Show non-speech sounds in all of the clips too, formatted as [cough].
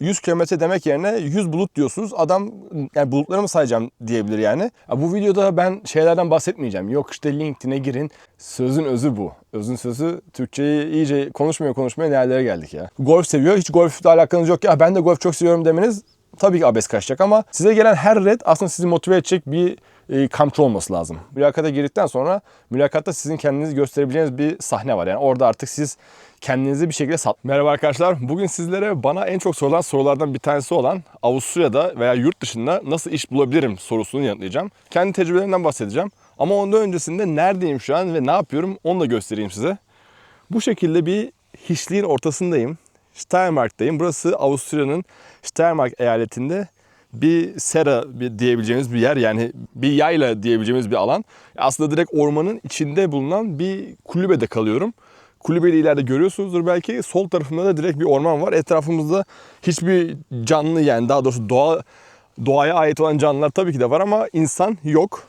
100 kilometre demek yerine 100 bulut diyorsunuz. Adam yani bulutları mı sayacağım diyebilir yani. Ya bu videoda ben şeylerden bahsetmeyeceğim. Yok işte LinkedIn'e girin. Sözün özü bu. Özün sözü Türkçeyi iyice konuşmaya konuşmaya nerelere geldik ya. Golf seviyor. Hiç golfle alakanız yok ya ben de golf çok seviyorum demeniz tabii ki abes kaçacak ama size gelen her red aslında sizi motive edecek bir e, kamçı olması lazım. Mülakata girdikten sonra mülakatta sizin kendinizi gösterebileceğiniz bir sahne var. Yani orada artık siz kendinizi bir şekilde sat. Merhaba arkadaşlar. Bugün sizlere bana en çok sorulan sorulardan bir tanesi olan Avusturya'da veya yurt dışında nasıl iş bulabilirim sorusunu yanıtlayacağım. Kendi tecrübelerimden bahsedeceğim. Ama ondan öncesinde neredeyim şu an ve ne yapıyorum onu da göstereyim size. Bu şekilde bir hiçliğin ortasındayım. Steiermark'tayım. Burası Avusturya'nın Steiermark eyaletinde bir sera diyebileceğimiz bir yer yani bir yayla diyebileceğimiz bir alan. Aslında direkt ormanın içinde bulunan bir kulübede kalıyorum. Kulübeyi ileride görüyorsunuzdur belki. Sol tarafımda da direkt bir orman var. Etrafımızda hiçbir canlı yani daha doğrusu doğa doğaya ait olan canlılar tabii ki de var ama insan yok.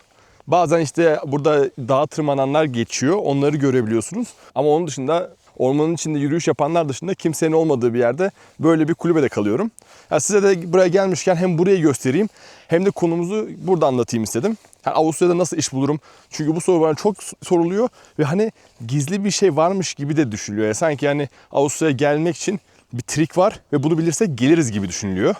Bazen işte burada dağa tırmananlar geçiyor. Onları görebiliyorsunuz. Ama onun dışında ormanın içinde yürüyüş yapanlar dışında kimsenin olmadığı bir yerde böyle bir kulübede kalıyorum. Yani size de buraya gelmişken hem burayı göstereyim hem de konumuzu burada anlatayım istedim. Yani Avusturya'da nasıl iş bulurum? Çünkü bu soru bana çok soruluyor ve hani gizli bir şey varmış gibi de düşünülüyor. Yani sanki yani Avusturya'ya gelmek için bir trik var ve bunu bilirsek geliriz gibi düşünülüyor.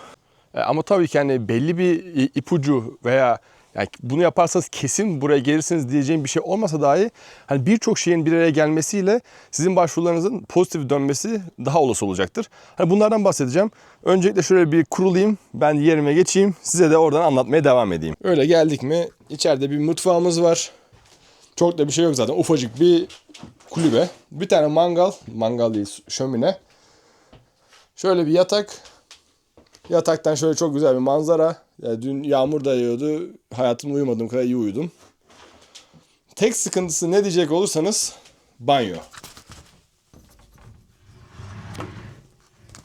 E, Ama tabii ki hani belli bir ipucu veya yani bunu yaparsanız kesin buraya gelirsiniz diyeceğim bir şey olmasa dahi hani birçok şeyin bir araya gelmesiyle sizin başvurularınızın pozitif dönmesi daha olası olacaktır. Hani bunlardan bahsedeceğim. Öncelikle şöyle bir kurulayım. Ben yerime geçeyim. Size de oradan anlatmaya devam edeyim. Öyle geldik mi? İçeride bir mutfağımız var. Çok da bir şey yok zaten. Ufacık bir kulübe. Bir tane mangal. Mangal değil şömine. Şöyle bir yatak. Yataktan şöyle çok güzel bir manzara. Ya dün yağmur da yağıyordu. Hayatımda uyumadığım kadar iyi uyudum. Tek sıkıntısı ne diyecek olursanız banyo.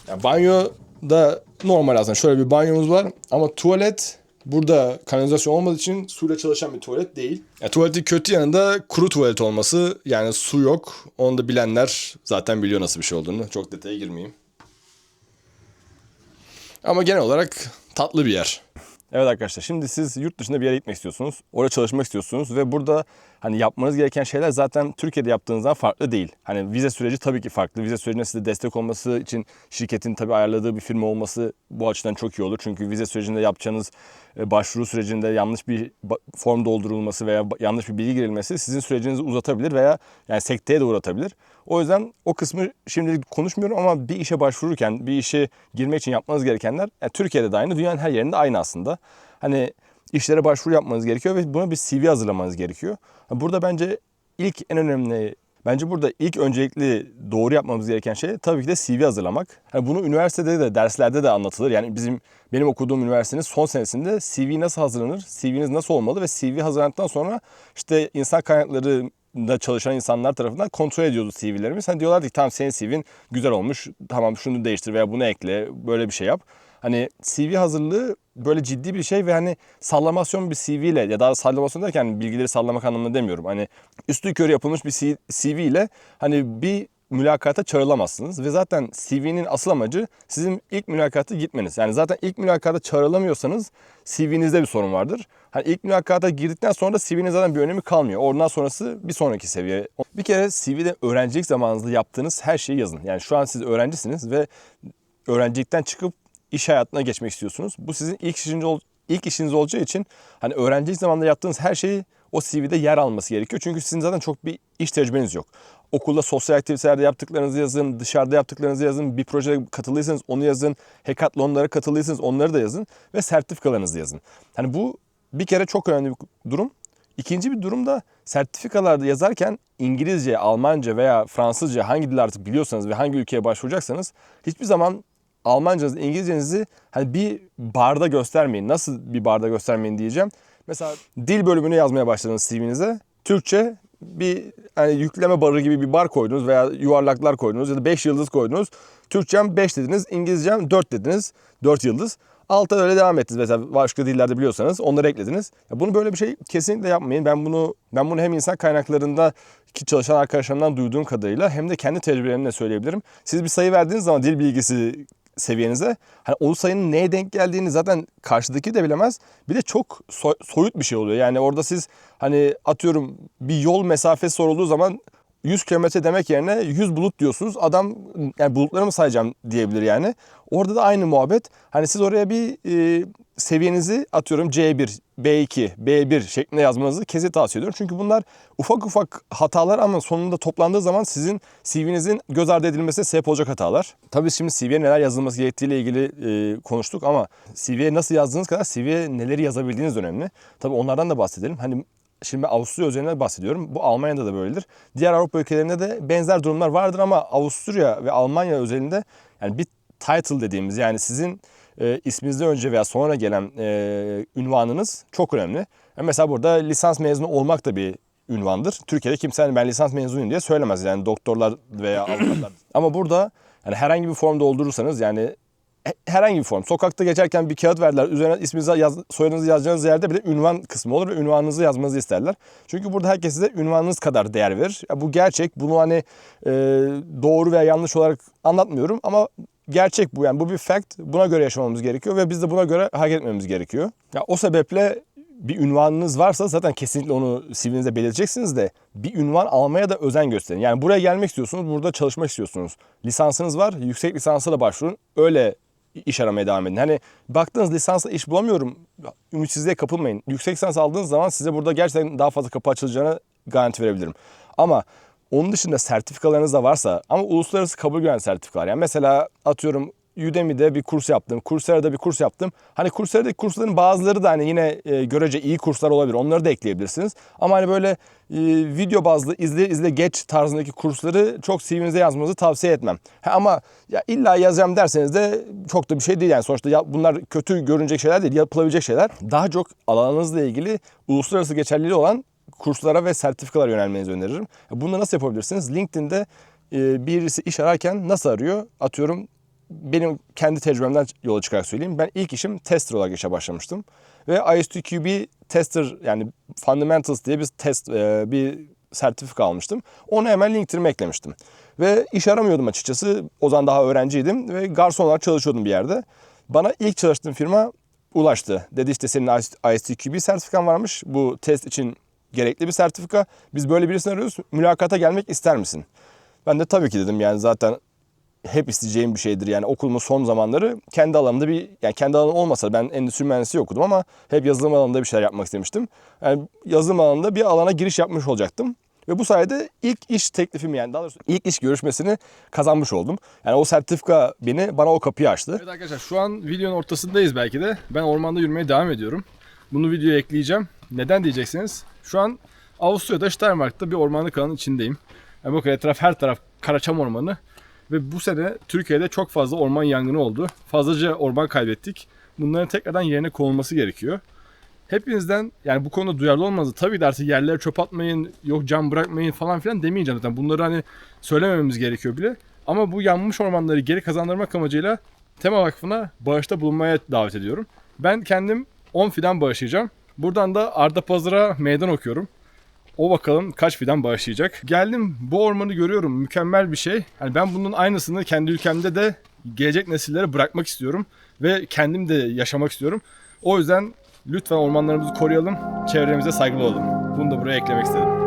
Ya banyo da normal aslında. Şöyle bir banyomuz var ama tuvalet burada kanalizasyon olmadığı için suyla çalışan bir tuvalet değil. Ya tuvaletin kötü yanında kuru tuvalet olması. Yani su yok. Onu da bilenler zaten biliyor nasıl bir şey olduğunu. Çok detaya girmeyeyim. Ama genel olarak tatlı bir yer. Evet arkadaşlar şimdi siz yurt dışında bir yere gitmek istiyorsunuz. Orada çalışmak istiyorsunuz ve burada hani yapmanız gereken şeyler zaten Türkiye'de yaptığınızdan farklı değil. Hani vize süreci tabii ki farklı. Vize sürecine size destek olması için şirketin tabii ayarladığı bir firma olması bu açıdan çok iyi olur. Çünkü vize sürecinde yapacağınız e, başvuru sürecinde yanlış bir form doldurulması veya yanlış bir bilgi girilmesi sizin sürecinizi uzatabilir veya yani sekteye de uğratabilir. O yüzden o kısmı şimdilik konuşmuyorum ama bir işe başvururken, bir işe girmek için yapmanız gerekenler yani Türkiye'de de aynı, dünyanın her yerinde aynı aslında. Hani işlere başvuru yapmanız gerekiyor ve buna bir CV hazırlamanız gerekiyor. Burada bence ilk en önemli Bence burada ilk öncelikli doğru yapmamız gereken şey tabii ki de CV hazırlamak. Yani bunu üniversitede de derslerde de anlatılır. Yani bizim benim okuduğum üniversitenin son senesinde CV nasıl hazırlanır, CV'niz nasıl olmalı ve CV hazırlandıktan sonra işte insan kaynakları da çalışan insanlar tarafından kontrol ediyordu CV'lerimiz. Hani diyorlardı ki tamam senin CV'in güzel olmuş. Tamam şunu değiştir veya bunu ekle. Böyle bir şey yap. Hani CV hazırlığı böyle ciddi bir şey ve hani sallamasyon bir CV ile ya da sallamasyon derken bilgileri sallamak anlamında demiyorum. Hani üstü körü yapılmış bir CV ile hani bir mülakata çağrılamazsınız ve zaten CV'nin asıl amacı sizin ilk mülakata gitmeniz. Yani zaten ilk mülakata çağrılamıyorsanız CV'nizde bir sorun vardır. Hani ilk mülakata girdikten sonra da CV'nin zaten bir önemi kalmıyor. Oradan sonrası bir sonraki seviye. Bir kere CV'de öğrencilik zamanınızda yaptığınız her şeyi yazın. Yani şu an siz öğrencisiniz ve öğrencilikten çıkıp iş hayatına geçmek istiyorsunuz. Bu sizin ilk işiniz, ol, ilk işiniz olacağı için hani öğrencilik zamanında yaptığınız her şeyi o CV'de yer alması gerekiyor. Çünkü sizin zaten çok bir iş tecrübeniz yok. Okulda sosyal aktivitelerde yaptıklarınızı yazın, dışarıda yaptıklarınızı yazın, bir projeye katıldıysanız onu yazın, hackathonlara katıldıysanız onları da yazın ve sertifikalarınızı yazın. Hani bu bir kere çok önemli bir durum. İkinci bir durum da sertifikalarda yazarken İngilizce, Almanca veya Fransızca hangi dil artık biliyorsanız ve hangi ülkeye başvuracaksanız hiçbir zaman Almancanızı, İngilizcenizi hani bir barda göstermeyin. Nasıl bir barda göstermeyin diyeceğim. Mesela dil bölümünü yazmaya başladınız CV'nize. Türkçe bir hani yükleme barı gibi bir bar koydunuz veya yuvarlaklar koydunuz ya da 5 yıldız koydunuz. Türkçem 5 dediniz, İngilizcem 4 dediniz. 4 yıldız. Alta öyle devam ettiniz mesela başka dillerde biliyorsanız onları eklediniz. Ya bunu böyle bir şey kesinlikle yapmayın. Ben bunu ben bunu hem insan kaynaklarında ki çalışan arkadaşlarımdan duyduğum kadarıyla hem de kendi tecrübelerimle söyleyebilirim. Siz bir sayı verdiğiniz zaman dil bilgisi seviyenize. Hani o sayının neye denk geldiğini zaten karşıdaki de bilemez. Bir de çok so- soyut bir şey oluyor. Yani orada siz hani atıyorum bir yol mesafesi sorulduğu zaman 100 kilometre demek yerine 100 bulut diyorsunuz. Adam yani bulutları mı sayacağım diyebilir yani. Orada da aynı muhabbet. Hani siz oraya bir e, seviyenizi atıyorum C1, B2, B1 şeklinde yazmanızı kesin tavsiye ediyorum. Çünkü bunlar ufak ufak hatalar ama sonunda toplandığı zaman sizin CV'nizin göz ardı edilmesine sebep olacak hatalar. Tabii şimdi CV'ye neler yazılması gerektiğiyle ilgili e, konuştuk ama CV'ye nasıl yazdığınız kadar CV'ye neleri yazabildiğiniz önemli. Tabii onlardan da bahsedelim. Hani Şimdi ben Avusturya üzerinden bahsediyorum. Bu Almanya'da da böyledir. Diğer Avrupa ülkelerinde de benzer durumlar vardır ama Avusturya ve Almanya özelinde yani bir title dediğimiz yani sizin e, isminizden önce veya sonra gelen e, ünvanınız çok önemli. Yani mesela burada lisans mezunu olmak da bir ünvandır. Türkiye'de kimse hani ben lisans mezunuyum diye söylemez yani doktorlar veya [clears throat] avukatlar. Ama burada yani herhangi bir form doldurursanız yani herhangi bir form. Sokakta geçerken bir kağıt verdiler. Üzerine isminizi yaz, soyadınızı yazacağınız yerde bir de ünvan kısmı olur ve ünvanınızı yazmanızı isterler. Çünkü burada herkes size ünvanınız kadar değer verir. Ya bu gerçek. Bunu hani e, doğru veya yanlış olarak anlatmıyorum ama gerçek bu. Yani bu bir fact. Buna göre yaşamamız gerekiyor ve biz de buna göre hareket etmemiz gerekiyor. Ya o sebeple bir ünvanınız varsa zaten kesinlikle onu CV'nizde belirteceksiniz de bir ünvan almaya da özen gösterin. Yani buraya gelmek istiyorsunuz, burada çalışmak istiyorsunuz. Lisansınız var, yüksek lisansa da başvurun. Öyle iş aramaya devam edin. Hani baktığınız lisansla iş bulamıyorum. Ümitsizliğe kapılmayın. Yüksek lisans aldığınız zaman size burada gerçekten daha fazla kapı açılacağını garanti verebilirim. Ama onun dışında sertifikalarınız da varsa ama uluslararası kabul gören sertifikalar. Yani mesela atıyorum Udemy'de bir kurs yaptım. Coursera'da bir kurs yaptım. Hani Coursera'daki kursların bazıları da hani yine e, görece iyi kurslar olabilir. Onları da ekleyebilirsiniz. Ama hani böyle e, video bazlı izle izle geç tarzındaki kursları çok CV'nize yazmanızı tavsiye etmem. Ha, ama ya illa yazacağım derseniz de çok da bir şey değil yani. Sonuçta ya bunlar kötü görünecek şeyler değil, yapılabilecek şeyler. Daha çok alanınızla ilgili uluslararası geçerliliği olan kurslara ve sertifikalara yönelmenizi öneririm. Bunu nasıl yapabilirsiniz? LinkedIn'de e, birisi iş ararken nasıl arıyor? Atıyorum benim kendi tecrübemden yola çıkarak söyleyeyim. Ben ilk işim tester olarak işe başlamıştım. Ve IS2QB tester yani fundamentals diye bir test e, bir sertifika almıştım. Onu hemen LinkedIn'ime eklemiştim. Ve iş aramıyordum açıkçası. O zaman daha öğrenciydim ve garson olarak çalışıyordum bir yerde. Bana ilk çalıştığım firma ulaştı. Dedi işte senin IS2QB sertifikan varmış. Bu test için gerekli bir sertifika. Biz böyle birisini arıyoruz. Mülakata gelmek ister misin? Ben de tabii ki dedim yani zaten hep isteyeceğim bir şeydir. Yani okulumun son zamanları kendi alanımda bir yani kendi alanım olmasa ben endüstri mühendisliği okudum ama hep yazılım alanında bir şeyler yapmak istemiştim. Yani yazılım alanında bir alana giriş yapmış olacaktım. Ve bu sayede ilk iş teklifimi yani daha doğrusu ilk iş görüşmesini kazanmış oldum. Yani o sertifika beni bana o kapıyı açtı. Evet arkadaşlar şu an videonun ortasındayız belki de. Ben ormanda yürümeye devam ediyorum. Bunu videoya ekleyeceğim. Neden diyeceksiniz? Şu an Avusturya'da Steiermark'ta bir ormanlık alanın içindeyim. Yani bakın etraf her taraf Karaçam Ormanı. Ve bu sene Türkiye'de çok fazla orman yangını oldu. Fazlaca orman kaybettik. Bunların tekrardan yerine konulması gerekiyor. Hepinizden yani bu konuda duyarlı olmanızı tabii de artık yerlere çöp atmayın, yok cam bırakmayın falan filan demeyeceğim zaten. Bunları hani söylemememiz gerekiyor bile. Ama bu yanmış ormanları geri kazandırmak amacıyla Tema Vakfı'na bağışta bulunmaya davet ediyorum. Ben kendim 10 fidan bağışlayacağım. Buradan da Arda Pazar'a meydan okuyorum. O bakalım kaç fidan bağışlayacak. Geldim bu ormanı görüyorum. Mükemmel bir şey. Yani ben bunun aynısını kendi ülkemde de gelecek nesillere bırakmak istiyorum. Ve kendim de yaşamak istiyorum. O yüzden lütfen ormanlarımızı koruyalım. Çevremize saygılı olalım. Bunu da buraya eklemek istedim.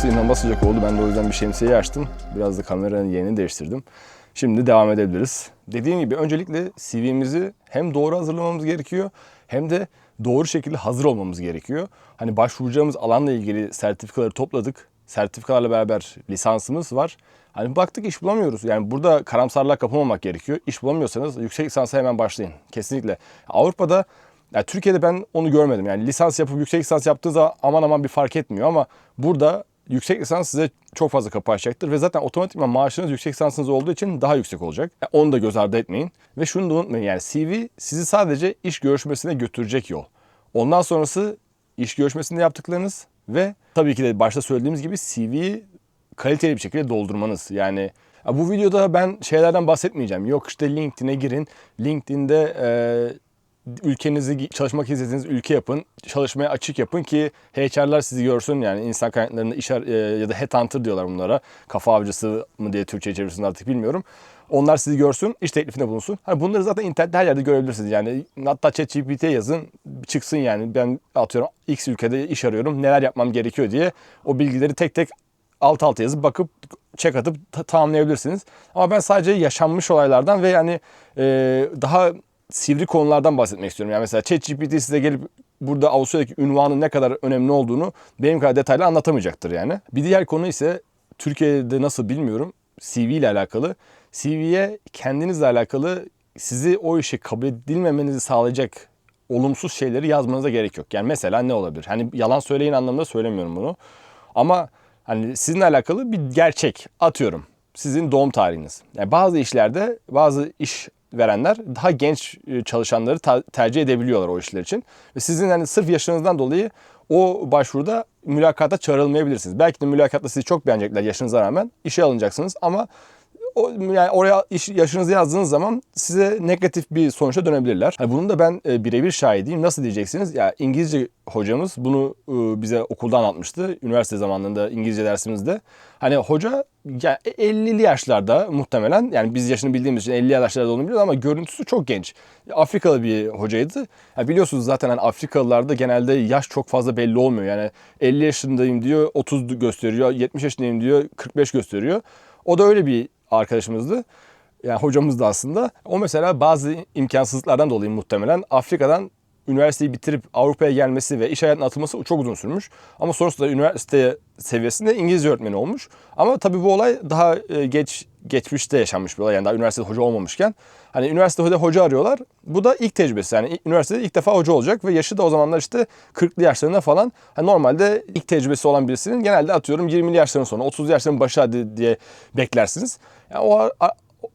Burası inanılmaz sıcak oldu. Ben de o yüzden bir şemsiyeyi açtım. Biraz da kameranın yerini değiştirdim. Şimdi devam edebiliriz. Dediğim gibi öncelikle CV'mizi hem doğru hazırlamamız gerekiyor hem de doğru şekilde hazır olmamız gerekiyor. Hani başvuracağımız alanla ilgili sertifikaları topladık. Sertifikalarla beraber lisansımız var. Hani baktık iş bulamıyoruz. Yani burada karamsarlığa kapılmamak gerekiyor. İş bulamıyorsanız yüksek lisansa hemen başlayın. Kesinlikle. Avrupa'da yani Türkiye'de ben onu görmedim. Yani lisans yapıp yüksek lisans yaptığı zaman aman aman bir fark etmiyor ama burada yüksek lisans size çok fazla kapı açacaktır ve zaten otomatikman maaşınız yüksek lisansınız olduğu için daha yüksek olacak. Yani onu da göz ardı etmeyin. Ve şunu da unutmayın yani CV sizi sadece iş görüşmesine götürecek yol. Ondan sonrası iş görüşmesinde yaptıklarınız ve tabii ki de başta söylediğimiz gibi CV'yi kaliteli bir şekilde doldurmanız. Yani Ya bu videoda ben şeylerden bahsetmeyeceğim. Yok işte LinkedIn'e girin. LinkedIn'de e, ülkenizi çalışmak istediğiniz ülke yapın. Çalışmaya açık yapın ki HR'lar sizi görsün. Yani insan kaynaklarında iş e, ya da headhunter diyorlar bunlara. Kafa avcısı mı diye Türkçe çevirisini artık bilmiyorum. Onlar sizi görsün, iş teklifinde bulunsun. Hani bunları zaten internette her yerde görebilirsiniz. Yani hatta ChatGPT yazın, çıksın yani. Ben atıyorum X ülkede iş arıyorum, neler yapmam gerekiyor diye. O bilgileri tek tek alt alta yazıp bakıp check atıp ta- tamamlayabilirsiniz. Ama ben sadece yaşanmış olaylardan ve yani e, daha sivri konulardan bahsetmek istiyorum. Yani mesela ChatGPT size gelip burada Avustralya'daki ünvanın ne kadar önemli olduğunu benim kadar detaylı anlatamayacaktır yani. Bir diğer konu ise Türkiye'de nasıl bilmiyorum CV ile alakalı. CV'ye kendinizle alakalı sizi o işe kabul edilmemenizi sağlayacak olumsuz şeyleri yazmanıza gerek yok. Yani mesela ne olabilir? Hani yalan söyleyin anlamında söylemiyorum bunu. Ama hani sizinle alakalı bir gerçek atıyorum. Sizin doğum tarihiniz. Yani bazı işlerde bazı iş verenler daha genç e, çalışanları tercih edebiliyorlar o işler için. Ve sizin hani sırf yaşınızdan dolayı o başvuruda mülakata çağrılmayabilirsiniz. Belki de mülakatta sizi çok beğenecekler yaşınıza rağmen. işe alınacaksınız ama o, yani oraya yaşınızı yazdığınız zaman size negatif bir sonuçta dönebilirler. Hani bunun da ben e, birebir şahidiyim. Nasıl diyeceksiniz? Ya İngilizce hocamız bunu e, bize okulda anlatmıştı. Üniversite zamanında İngilizce dersimizde. Hani hoca ya 50'li yaşlarda muhtemelen yani biz yaşını bildiğimiz için 50 yaşlarda olduğunu biliyoruz ama görüntüsü çok genç. Afrikalı bir hocaydı. Ya biliyorsunuz zaten hani Afrikalılarda genelde yaş çok fazla belli olmuyor. Yani 50 yaşındayım diyor 30 gösteriyor, 70 yaşındayım diyor 45 gösteriyor. O da öyle bir arkadaşımızdı. Yani hocamız da aslında. O mesela bazı imkansızlıklardan dolayı muhtemelen Afrika'dan üniversiteyi bitirip Avrupa'ya gelmesi ve iş hayatına atılması çok uzun sürmüş. Ama sonrasında üniversite seviyesinde İngilizce öğretmeni olmuş. Ama tabii bu olay daha e, geç geçmişte yaşanmış bir olay. Yani daha üniversitede hoca olmamışken. Hani üniversitede hoca arıyorlar. Bu da ilk tecrübesi. Yani üniversitede ilk defa hoca olacak ve yaşı da o zamanlar işte 40'lı yaşlarında falan. Hani normalde ilk tecrübesi olan birisinin genelde atıyorum 20'li yaşların sonu, 30'lu yaşların başı diye beklersiniz. Yani o,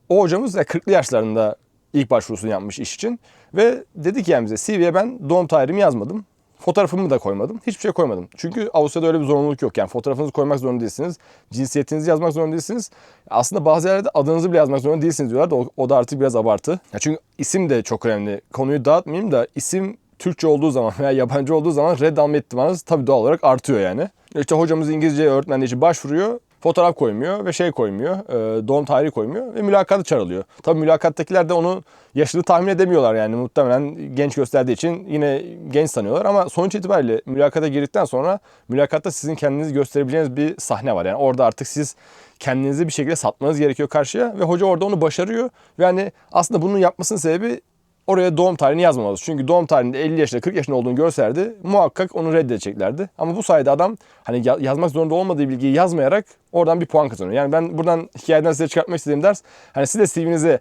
o hocamız da 40'lı yaşlarında ilk başvurusunu yapmış iş için. Ve dedi ki yani bize CV'ye ben doğum tarihimi yazmadım. Fotoğrafımı da koymadım. Hiçbir şey koymadım. Çünkü Avusturya'da öyle bir zorunluluk yok. Yani fotoğrafınızı koymak zorunda değilsiniz. Cinsiyetinizi yazmak zorunda değilsiniz. Aslında bazı yerlerde adınızı bile yazmak zorunda değilsiniz diyorlar da o da artık biraz abartı. Ya çünkü isim de çok önemli. Konuyu dağıtmayayım da isim Türkçe olduğu zaman [laughs] veya yabancı olduğu zaman red alma ihtimaliniz tabii doğal olarak artıyor yani. İşte hocamız İngilizce öğretmenliği için başvuruyor. Fotoğraf koymuyor ve şey koymuyor, e, doğum tarihi koymuyor ve mülakata çağrılıyor. Tabii mülakattakiler de onu yaşını tahmin edemiyorlar yani muhtemelen genç gösterdiği için yine genç sanıyorlar ama sonuç itibariyle mülakata girdikten sonra mülakatta sizin kendinizi gösterebileceğiniz bir sahne var. Yani orada artık siz kendinizi bir şekilde satmanız gerekiyor karşıya ve hoca orada onu başarıyor ve hani aslında bunun yapmasının sebebi oraya doğum tarihini yazmamalı. Çünkü doğum tarihinde 50 yaşında 40 yaşında olduğunu görselerdi muhakkak onu reddedeceklerdi. Ama bu sayede adam hani yazmak zorunda olmadığı bilgiyi yazmayarak oradan bir puan kazanıyor. Yani ben buradan hikayeden size çıkartmak istediğim ders hani siz de CV'nize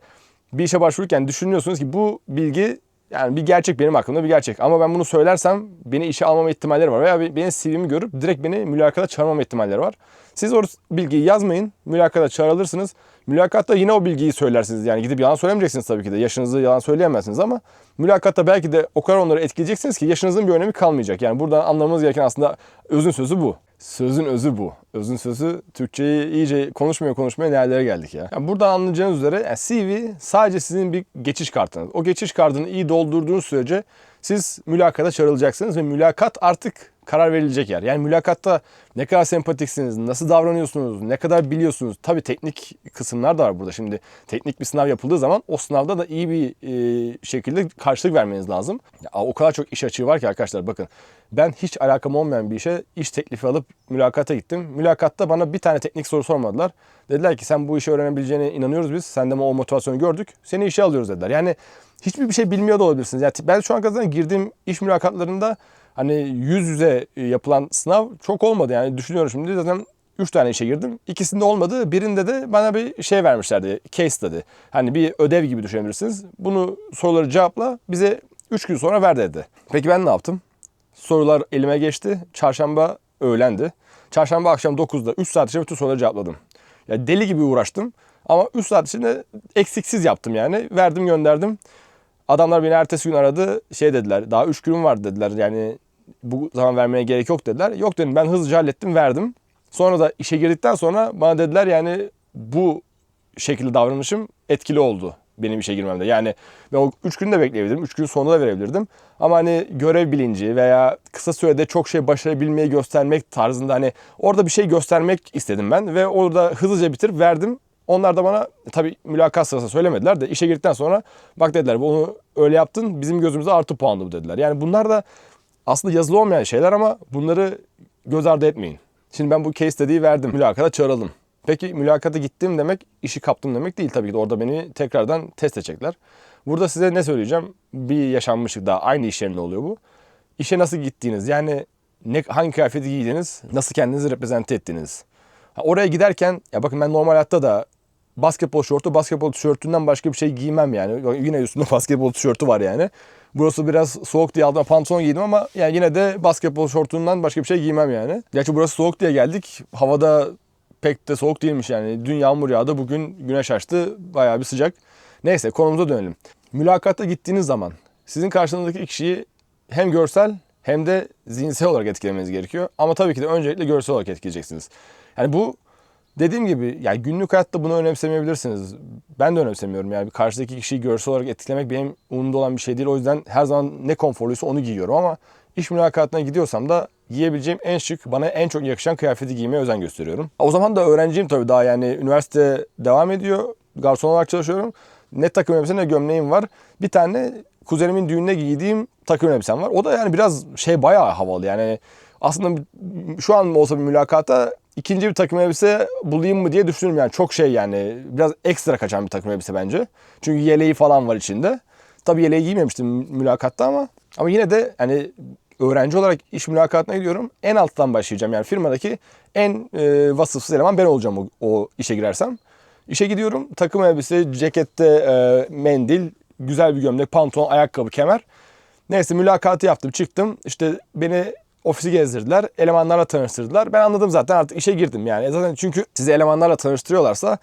bir işe başvururken düşünüyorsunuz ki bu bilgi yani bir gerçek benim hakkımda bir gerçek. Ama ben bunu söylersem beni işe almama ihtimalleri var. Veya benim CV'mi görüp direkt beni mülakata çağırmama ihtimalleri var. Siz o bilgiyi yazmayın. Mülakata çağrılırsınız. Mülakatta yine o bilgiyi söylersiniz. Yani gidip yalan söylemeyeceksiniz tabii ki de. Yaşınızı yalan söyleyemezsiniz ama mülakatta belki de o kadar onları etkileyeceksiniz ki yaşınızın bir önemi kalmayacak. Yani buradan anlamamız gereken aslında özün sözü bu. Sözün özü bu. Özün sözü Türkçeyi iyice konuşmaya konuşmaya nerelere geldik ya. Yani buradan anlayacağınız üzere yani CV sadece sizin bir geçiş kartınız. O geçiş kartını iyi doldurduğunuz sürece siz mülakata çağrılacaksınız ve mülakat artık karar verilecek yer. Yani mülakatta ne kadar sempatiksiniz, nasıl davranıyorsunuz, ne kadar biliyorsunuz. Tabii teknik kısımlar da var burada. Şimdi teknik bir sınav yapıldığı zaman o sınavda da iyi bir e, şekilde karşılık vermeniz lazım. Ya, o kadar çok iş açığı var ki arkadaşlar bakın. Ben hiç alakam olmayan bir işe iş teklifi alıp mülakata gittim. Mülakatta bana bir tane teknik soru sormadılar. Dediler ki sen bu işi öğrenebileceğine inanıyoruz biz. Sende o motivasyonu gördük. Seni işe alıyoruz dediler. Yani hiçbir bir şey bilmiyor da olabilirsiniz. Yani ben şu an kadar girdiğim iş mülakatlarında hani yüz yüze yapılan sınav çok olmadı. Yani düşünüyorum şimdi zaten 3 tane işe girdim. İkisinde olmadı. Birinde de bana bir şey vermişlerdi. Case study. Hani bir ödev gibi düşünebilirsiniz. Bunu soruları cevapla bize 3 gün sonra ver dedi. Peki ben ne yaptım? Sorular elime geçti. Çarşamba öğlendi. Çarşamba akşam 9'da 3 saat içinde bütün soruları cevapladım. Ya deli gibi uğraştım. Ama 3 saat içinde eksiksiz yaptım yani. Verdim gönderdim. Adamlar beni ertesi gün aradı. Şey dediler daha 3 günüm var dediler. Yani bu zaman vermeye gerek yok dediler. Yok dedim ben hızlıca hallettim verdim. Sonra da işe girdikten sonra bana dediler yani bu şekilde davranışım etkili oldu benim işe girmemde. Yani ben o 3 günü de bekleyebilirdim. 3 gün sonunda da verebilirdim. Ama hani görev bilinci veya kısa sürede çok şey başarabilmeyi göstermek tarzında hani orada bir şey göstermek istedim ben. Ve orada hızlıca bitirip verdim. Onlar da bana tabii mülakat sırasında söylemediler de işe girdikten sonra bak dediler bunu öyle yaptın bizim gözümüze artı puanlı bu dediler. Yani bunlar da aslında yazılı olmayan şeyler ama bunları göz ardı etmeyin. Şimdi ben bu case study'yi verdim. Mülakata çağıralım. Peki mülakata gittim demek işi kaptım demek değil tabii ki de. Orada beni tekrardan test edecekler. Burada size ne söyleyeceğim? Bir yaşanmışlık daha. Aynı iş yerinde oluyor bu. İşe nasıl gittiğiniz yani ne, hangi kıyafeti giydiğiniz, nasıl kendinizi reprezente ettiğiniz. Ha, oraya giderken ya bakın ben normal hayatta da basketbol şortu, basketbol tişörtünden başka bir şey giymem yani. Yine üstünde [laughs] basketbol tişörtü var yani. Burası biraz soğuk diye aldım pantolon giydim ama yani yine de basketbol şortundan başka bir şey giymem yani. Gerçi burası soğuk diye geldik. Havada pek de soğuk değilmiş yani. Dün yağmur yağdı, bugün güneş açtı. Bayağı bir sıcak. Neyse konumuza dönelim. Mülakata gittiğiniz zaman sizin karşınızdaki kişiyi hem görsel hem de zihinsel olarak etkilemeniz gerekiyor. Ama tabii ki de öncelikle görsel olarak etkileyeceksiniz. Yani bu dediğim gibi yani günlük hayatta bunu önemsemeyebilirsiniz. Ben de önemsemiyorum yani karşıdaki kişiyi görsel olarak etkilemek benim umurumda olan bir şey değil. O yüzden her zaman ne konforluysa onu giyiyorum ama iş mülakatına gidiyorsam da giyebileceğim en şık, bana en çok yakışan kıyafeti giymeye özen gösteriyorum. O zaman da öğrenciyim tabii daha yani üniversite devam ediyor. Garson olarak çalışıyorum. Ne takım elbise ne gömleğim var. Bir tane kuzenimin düğününe giydiğim takım elbisem var. O da yani biraz şey bayağı havalı yani. Aslında şu an olsa bir mülakata ikinci bir takım elbise bulayım mı diye düşünüyorum yani çok şey yani biraz ekstra kaçan bir takım elbise bence. Çünkü yeleği falan var içinde. Tabii yeleği giymemiştim mülakatta ama ama yine de hani öğrenci olarak iş mülakatına gidiyorum. En alttan başlayacağım yani firmadaki en e, vasıfsız eleman ben olacağım o, o işe girersem. İşe gidiyorum takım elbise, cekette e, mendil, güzel bir gömlek, pantolon, ayakkabı, kemer. Neyse mülakatı yaptım çıktım işte beni ofisi gezdirdiler. Elemanlarla tanıştırdılar. Ben anladım zaten artık işe girdim yani. Zaten çünkü sizi elemanlarla tanıştırıyorlarsa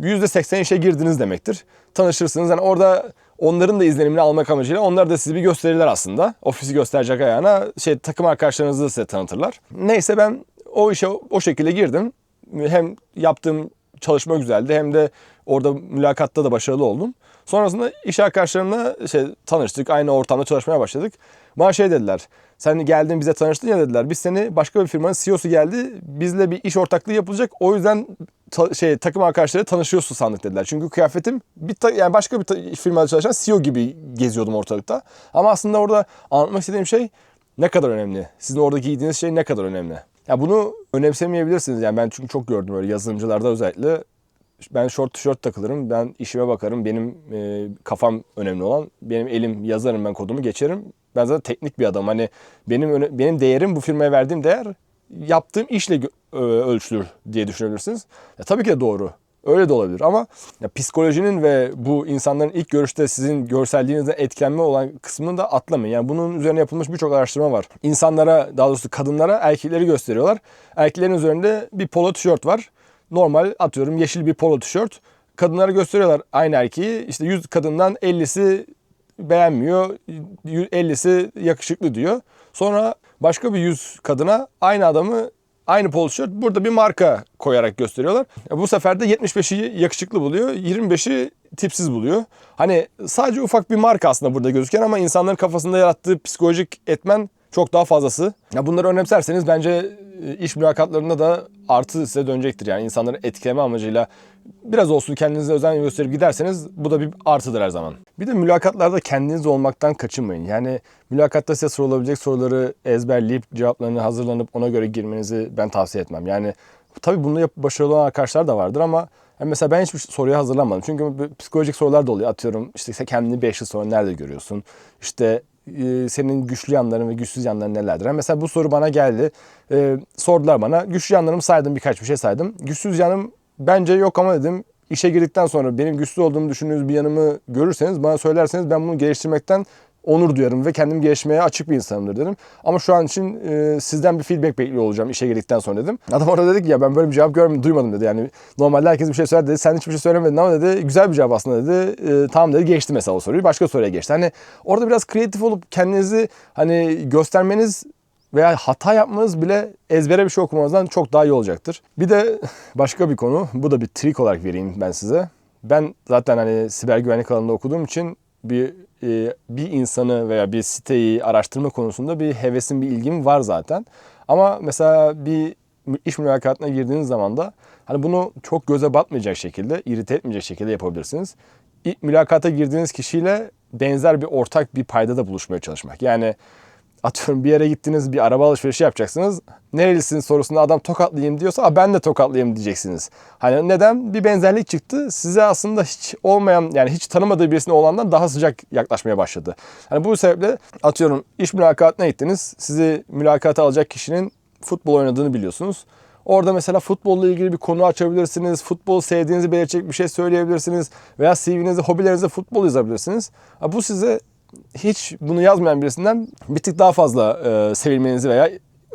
%80 işe girdiniz demektir. Tanışırsınız. Yani orada onların da izlenimini almak amacıyla onlar da sizi bir gösterirler aslında. Ofisi gösterecek ayağına şey takım arkadaşlarınızı da size tanıtırlar. Neyse ben o işe o şekilde girdim. Hem yaptığım çalışma güzeldi hem de orada mülakatta da başarılı oldum. Sonrasında iş arkadaşlarımla şey, tanıştık. Aynı ortamda çalışmaya başladık. Bana şey dediler. Sen geldin bize tanıştın ya dediler. Biz seni başka bir firmanın CEO'su geldi. Bizle bir iş ortaklığı yapılacak. O yüzden ta- şey takım arkadaşları tanışıyorsun sandık dediler. Çünkü kıyafetim bir ta- yani başka bir ta- firmada çalışan CEO gibi geziyordum ortalıkta. Ama aslında orada anlatmak istediğim şey ne kadar önemli. Sizin orada giydiğiniz şey ne kadar önemli. Ya bunu önemsemeyebilirsiniz. Yani ben çünkü çok gördüm öyle yazılımcılarda özellikle ben short tişört takılırım. Ben işime bakarım. Benim e, kafam önemli olan. Benim elim yazarım ben kodumu geçerim. Ben zaten teknik bir adam. Hani benim benim değerim bu firmaya verdiğim değer yaptığım işle ölçülür diye düşünebilirsiniz. Ya, tabii ki de doğru. Öyle de olabilir ama ya, psikolojinin ve bu insanların ilk görüşte sizin görselliğinizden etkilenme olan kısmını da atlamayın. Yani bunun üzerine yapılmış birçok araştırma var. İnsanlara daha doğrusu kadınlara erkekleri gösteriyorlar. Erkeklerin üzerinde bir polo tişört var. Normal atıyorum yeşil bir polo tişört. Kadınlara gösteriyorlar aynı erkeği. İşte 100 kadından 50'si beğenmiyor. 50'si yakışıklı diyor. Sonra başka bir 100 kadına aynı adamı aynı polo tişört burada bir marka koyarak gösteriyorlar. E, Bu sefer de 75'i yakışıklı buluyor. 25'i tipsiz buluyor. Hani sadece ufak bir marka aslında burada gözüken ama insanların kafasında yarattığı psikolojik etmen çok daha fazlası. Ya bunları önemserseniz bence iş mülakatlarında da artı size dönecektir. Yani insanları etkileme amacıyla biraz olsun kendinize özen gösterip giderseniz bu da bir artıdır her zaman. Bir de mülakatlarda kendiniz olmaktan kaçınmayın. Yani mülakatta size sorulabilecek soruları ezberleyip cevaplarını hazırlanıp ona göre girmenizi ben tavsiye etmem. Yani tabii bunu yapıp başarılı olan arkadaşlar da vardır ama yani mesela ben hiçbir soruya hazırlanmadım. Çünkü psikolojik sorular da oluyor. Atıyorum işte kendini 5 yıl sonra nerede görüyorsun? İşte e, senin güçlü yanların ve güçsüz yanların nelerdir? Mesela bu soru bana geldi. E, sordular bana. Güçlü yanlarımı saydım birkaç bir şey saydım. Güçsüz yanım bence yok ama dedim işe girdikten sonra benim güçlü olduğumu düşündüğünüz bir yanımı görürseniz bana söylerseniz ben bunu geliştirmekten onur duyarım ve kendimi gelişmeye açık bir insanımdır dedim. Ama şu an için e, sizden bir feedback bekliyor olacağım işe girdikten sonra dedim. Adam orada dedi ki ya ben böyle bir cevap görmedim, duymadım dedi. Yani normalde herkes bir şey söyler dedi. Sen hiçbir şey söylemedin ama dedi güzel bir cevap aslında dedi. E, tamam dedi geçti mesela o soruyu. Başka soruya geçti. Hani orada biraz kreatif olup kendinizi hani göstermeniz veya hata yapmanız bile ezbere bir şey okumanızdan çok daha iyi olacaktır. Bir de [laughs] başka bir konu. Bu da bir trik olarak vereyim ben size. Ben zaten hani siber güvenlik alanında okuduğum için bir e, bir insanı veya bir siteyi araştırma konusunda bir hevesim, bir ilgim var zaten. Ama mesela bir iş mülakatına girdiğiniz zaman da hani bunu çok göze batmayacak şekilde, irite etmeyecek şekilde yapabilirsiniz. İlk mülakata girdiğiniz kişiyle benzer bir ortak bir paydada buluşmaya çalışmak. Yani atıyorum bir yere gittiniz bir araba alışverişi yapacaksınız. Nerelisin sorusunda adam tokatlıyım diyorsa "Aa, ben de tokatlıyım diyeceksiniz. Hani neden? Bir benzerlik çıktı. Size aslında hiç olmayan yani hiç tanımadığı birisine olandan daha sıcak yaklaşmaya başladı. Hani bu sebeple atıyorum iş mülakatına gittiniz. Sizi mülakata alacak kişinin futbol oynadığını biliyorsunuz. Orada mesela futbolla ilgili bir konu açabilirsiniz. Futbol sevdiğinizi belirtecek bir şey söyleyebilirsiniz. Veya CV'nizde, hobilerinizde futbol yazabilirsiniz. Bu size hiç bunu yazmayan birisinden bir tık daha fazla e, sevilmenizi veya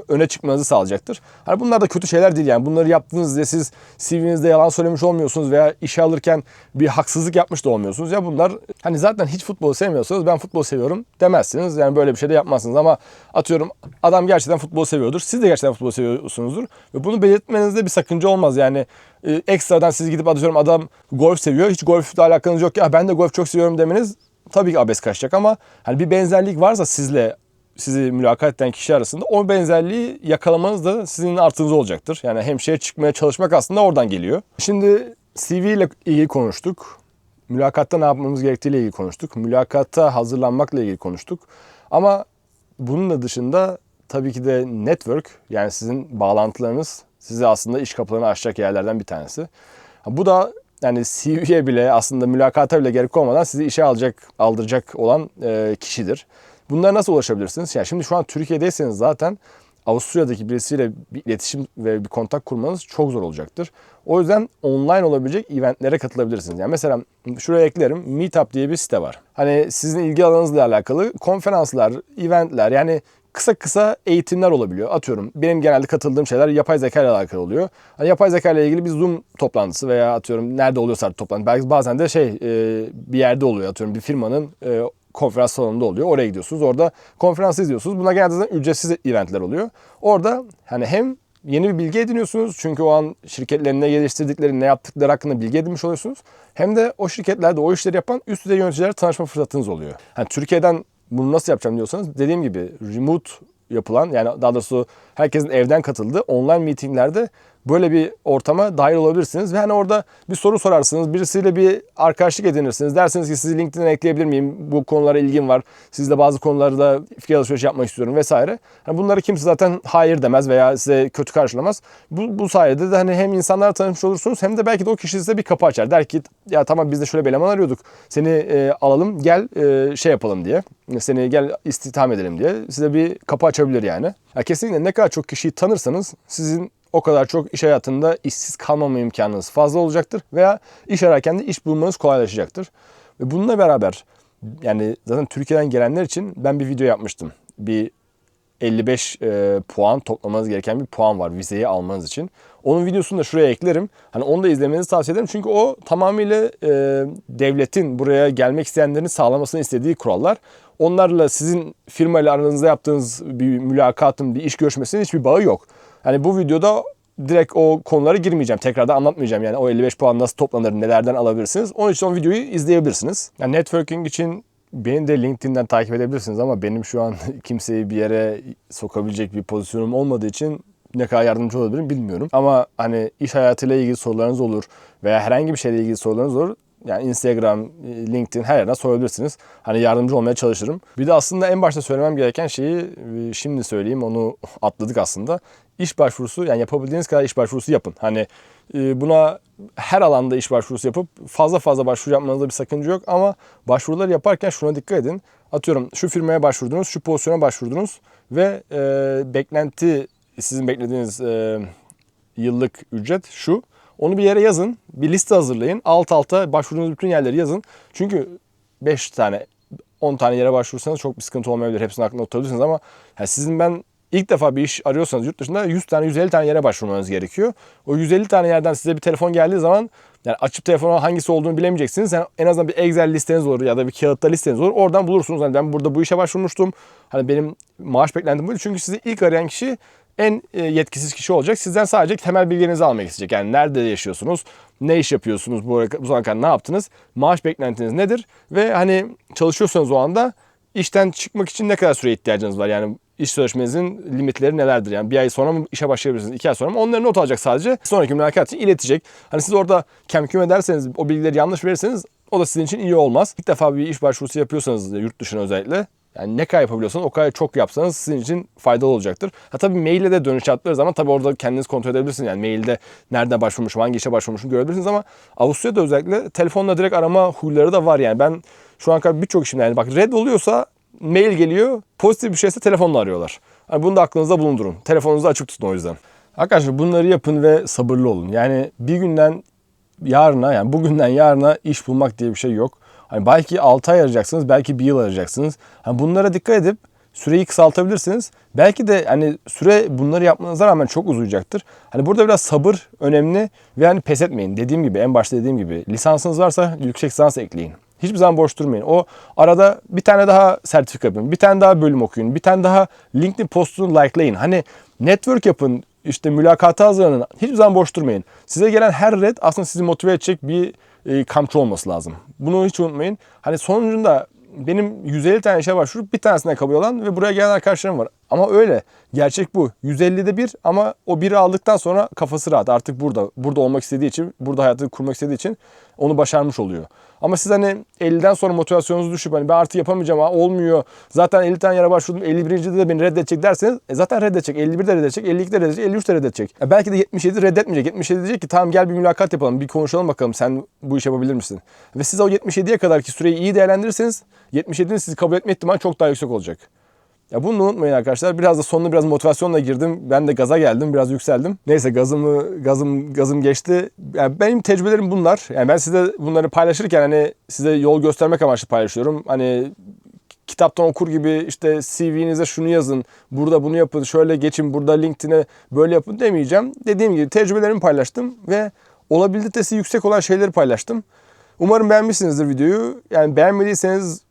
öne çıkmanızı sağlayacaktır. Hani bunlar da kötü şeyler değil yani. Bunları yaptığınız diye siz CV'nizde yalan söylemiş olmuyorsunuz veya işe alırken bir haksızlık yapmış da olmuyorsunuz. Ya bunlar hani zaten hiç futbolu sevmiyorsanız ben futbol seviyorum demezsiniz. Yani böyle bir şey de yapmazsınız ama atıyorum adam gerçekten futbol seviyordur. Siz de gerçekten futbol seviyorsunuzdur. Ve bunu belirtmenizde bir sakınca olmaz. Yani e, ekstradan siz gidip atıyorum adam golf seviyor. Hiç golfle alakanız yok ya ben de golf çok seviyorum demeniz tabii ki abes kaçacak ama hani bir benzerlik varsa sizle sizi mülakat eden kişi arasında o benzerliği yakalamanız da sizin artınız olacaktır. Yani hemşire çıkmaya çalışmak aslında oradan geliyor. Şimdi CV ile ilgili konuştuk. Mülakatta ne yapmamız gerektiğiyle ilgili konuştuk. Mülakatta hazırlanmakla ilgili konuştuk. Ama bunun da dışında tabii ki de network yani sizin bağlantılarınız size aslında iş kapılarını açacak yerlerden bir tanesi. Bu da yani CV'ye bile aslında mülakata bile gerek olmadan sizi işe alacak, aldıracak olan e, kişidir. Bunlara nasıl ulaşabilirsiniz? Yani şimdi şu an Türkiye'deyseniz zaten Avusturya'daki birisiyle bir iletişim ve bir kontak kurmanız çok zor olacaktır. O yüzden online olabilecek eventlere katılabilirsiniz. Yani mesela şuraya eklerim Meetup diye bir site var. Hani sizin ilgi alanınızla alakalı konferanslar, eventler yani kısa kısa eğitimler olabiliyor. Atıyorum benim genelde katıldığım şeyler yapay zeka ile alakalı oluyor. Hani yapay zeka ile ilgili bir Zoom toplantısı veya atıyorum nerede oluyorsa artık toplantı. Belki bazen de şey e, bir yerde oluyor atıyorum bir firmanın e, konferans salonunda oluyor. Oraya gidiyorsunuz. Orada konferansı izliyorsunuz. Buna genelde zaten ücretsiz eventler oluyor. Orada hani hem yeni bir bilgi ediniyorsunuz. Çünkü o an şirketlerin ne geliştirdikleri, ne yaptıkları hakkında bilgi edinmiş oluyorsunuz. Hem de o şirketlerde o işleri yapan üst düzey yöneticilerle tanışma fırsatınız oluyor. Hani Türkiye'den bunu nasıl yapacağım diyorsanız dediğim gibi remote yapılan yani daha doğrusu herkesin evden katıldığı online meetinglerde böyle bir ortama dahil olabilirsiniz. Ve hani orada bir soru sorarsınız. Birisiyle bir arkadaşlık edinirsiniz. Dersiniz ki sizi LinkedIn'e ekleyebilir miyim? Bu konulara ilgim var. Sizle bazı konularda fikir alışverişi yapmak istiyorum vesaire. Hani bunları kimse zaten hayır demez veya size kötü karşılamaz. Bu, bu sayede de hani hem insanlarla tanışmış olursunuz hem de belki de o kişi size bir kapı açar. Der ki ya tamam biz de şöyle bir eleman arıyorduk. Seni e, alalım gel e, şey yapalım diye. Seni gel istihdam edelim diye. Size bir kapı açabilir yani. Ya kesinlikle ne kadar çok kişiyi tanırsanız sizin o kadar çok iş hayatında işsiz kalmama imkanınız fazla olacaktır veya iş ararken de iş bulmanız kolaylaşacaktır. Ve bununla beraber yani zaten Türkiye'den gelenler için ben bir video yapmıştım. Bir 55 e, puan toplamanız gereken bir puan var vizeyi almanız için. Onun videosunu da şuraya eklerim. Hani onu da izlemenizi tavsiye ederim. Çünkü o tamamıyla e, devletin buraya gelmek isteyenlerin sağlamasını istediği kurallar. Onlarla sizin firmayla aranızda yaptığınız bir mülakatın, bir iş görüşmesinin hiçbir bağı yok. Hani bu videoda direkt o konulara girmeyeceğim. Tekrardan anlatmayacağım. Yani o 55 puan nasıl toplanır, nelerden alabilirsiniz. Onun için o videoyu izleyebilirsiniz. Yani networking için beni de LinkedIn'den takip edebilirsiniz ama benim şu an [laughs] kimseyi bir yere sokabilecek bir pozisyonum olmadığı için ne kadar yardımcı olabilirim bilmiyorum. Ama hani iş hayatıyla ilgili sorularınız olur veya herhangi bir şeyle ilgili sorularınız olur. Yani Instagram, LinkedIn her yerden sorabilirsiniz. Hani yardımcı olmaya çalışırım. Bir de aslında en başta söylemem gereken şeyi e, şimdi söyleyeyim. Onu [laughs] atladık aslında. İş başvurusu yani yapabildiğiniz kadar iş başvurusu yapın. Hani e, buna her alanda iş başvurusu yapıp fazla fazla başvuru yapmanızda bir sakınca yok. Ama başvuruları yaparken şuna dikkat edin. Atıyorum şu firmaya başvurdunuz, şu pozisyona başvurdunuz ve e, beklenti sizin beklediğiniz e, yıllık ücret şu. Onu bir yere yazın. Bir liste hazırlayın. Alt alta başvurduğunuz bütün yerleri yazın. Çünkü 5 tane 10 tane yere başvursanız çok bir sıkıntı olmayabilir. Hepsini aklında tutabilirsiniz ama yani sizin ben ilk defa bir iş arıyorsanız yurt dışında 100 tane 150 tane yere başvurmanız gerekiyor. O 150 tane yerden size bir telefon geldiği zaman yani açıp telefona hangisi olduğunu bilemeyeceksiniz. Yani en azından bir Excel listeniz olur ya da bir kağıtta listeniz olur. Oradan bulursunuz. Hani ben burada bu işe başvurmuştum. Hani benim maaş beklentim buydu. Çünkü sizi ilk arayan kişi en e, yetkisiz kişi olacak. Sizden sadece temel bilgilerinizi almak isteyecek. Yani nerede yaşıyorsunuz, ne iş yapıyorsunuz, bu, bu zamana kadar ne yaptınız, maaş beklentiniz nedir ve hani çalışıyorsanız o anda işten çıkmak için ne kadar süre ihtiyacınız var? Yani iş sözleşmenizin limitleri nelerdir? Yani bir ay sonra mı işe başlayabilirsiniz, iki ay sonra mı? Onları not alacak sadece. Sonraki mülakat için iletecek. Hani siz orada kemküm ederseniz, o bilgileri yanlış verirseniz o da sizin için iyi olmaz. İlk defa bir iş başvurusu yapıyorsanız yurt dışına özellikle yani ne kadar yapabiliyorsanız o kadar çok yapsanız sizin için faydalı olacaktır. Ha tabii maille de dönüş attıkları zaman tabii orada kendiniz kontrol edebilirsiniz. Yani mailde nerede başvurmuşum, hangi işe başvurmuşum görebilirsiniz ama Avusturya'da özellikle telefonla direkt arama huyları da var. Yani ben şu an kadar birçok işimde yani bak red oluyorsa mail geliyor, pozitif bir şeyse telefonla arıyorlar. Yani bunu da aklınızda bulundurun. Telefonunuzu açık tutun o yüzden. Arkadaşlar bunları yapın ve sabırlı olun. Yani bir günden yarına yani bugünden yarına iş bulmak diye bir şey yok. Hani belki 6 ay arayacaksınız, belki bir yıl arayacaksınız. Hani bunlara dikkat edip süreyi kısaltabilirsiniz. Belki de hani süre bunları yapmanıza rağmen çok uzayacaktır. Hani burada biraz sabır önemli ve hani pes etmeyin. Dediğim gibi en başta dediğim gibi lisansınız varsa yüksek lisans ekleyin. Hiçbir zaman boş durmayın. O arada bir tane daha sertifika yapın, bir tane daha bölüm okuyun, bir tane daha LinkedIn postunu likelayın. Hani network yapın, işte mülakata hazırlanın. Hiçbir zaman boş durmayın. Size gelen her red aslında sizi motive edecek bir e, kamçı olması lazım. Bunu hiç unutmayın. Hani sonucunda benim 150 tane işe başvurup bir tanesine kabul olan ve buraya gelen arkadaşlarım var. Ama öyle. Gerçek bu. 150'de bir ama o biri aldıktan sonra kafası rahat. Artık burada. Burada olmak istediği için, burada hayatını kurmak istediği için onu başarmış oluyor. Ama siz hani 50'den sonra motivasyonunuz düşüp hani ben artık yapamayacağım ha olmuyor. Zaten 50 tane yere başvurdum 51. de beni reddedecek derseniz e zaten reddedecek. 51 de reddedecek, 52 de reddedecek, 53 de reddedecek. E belki de 77 reddetmeyecek. 77 diyecek ki tamam gel bir mülakat yapalım, bir konuşalım bakalım sen bu işi yapabilir misin? Ve siz o 77'ye kadarki süreyi iyi değerlendirirseniz 77'nin sizi kabul etme ihtimali çok daha yüksek olacak. Ya bunu unutmayın arkadaşlar. Biraz da sonuna biraz motivasyonla girdim. Ben de gaza geldim. Biraz yükseldim. Neyse gazımı gazım gazım geçti. Yani benim tecrübelerim bunlar. Yani ben size bunları paylaşırken hani size yol göstermek amaçlı paylaşıyorum. Hani kitaptan okur gibi işte CV'nize şunu yazın, burada bunu yapın, şöyle geçin, burada LinkedIn'e böyle yapın demeyeceğim. Dediğim gibi tecrübelerimi paylaştım ve olabilitesi yüksek olan şeyleri paylaştım. Umarım beğenmişsinizdir videoyu. Yani beğenmediyseniz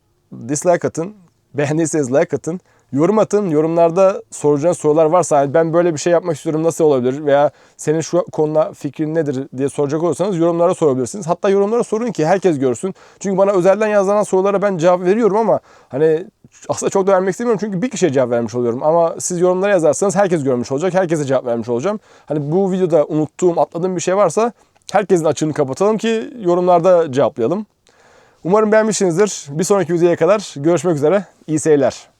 dislike atın. Beğendiyseniz like atın. Yorum atın. Yorumlarda soracağınız sorular varsa "Yani ben böyle bir şey yapmak istiyorum nasıl olabilir veya senin şu konuda fikrin nedir diye soracak olursanız yorumlara sorabilirsiniz. Hatta yorumlara sorun ki herkes görsün. Çünkü bana özelden yazılan sorulara ben cevap veriyorum ama hani aslında çok da vermek istemiyorum çünkü bir kişiye cevap vermiş oluyorum. Ama siz yorumlara yazarsanız herkes görmüş olacak. Herkese cevap vermiş olacağım. Hani bu videoda unuttuğum, atladığım bir şey varsa herkesin açığını kapatalım ki yorumlarda cevaplayalım. Umarım beğenmişsinizdir. Bir sonraki videoya kadar görüşmek üzere. İyi seyirler.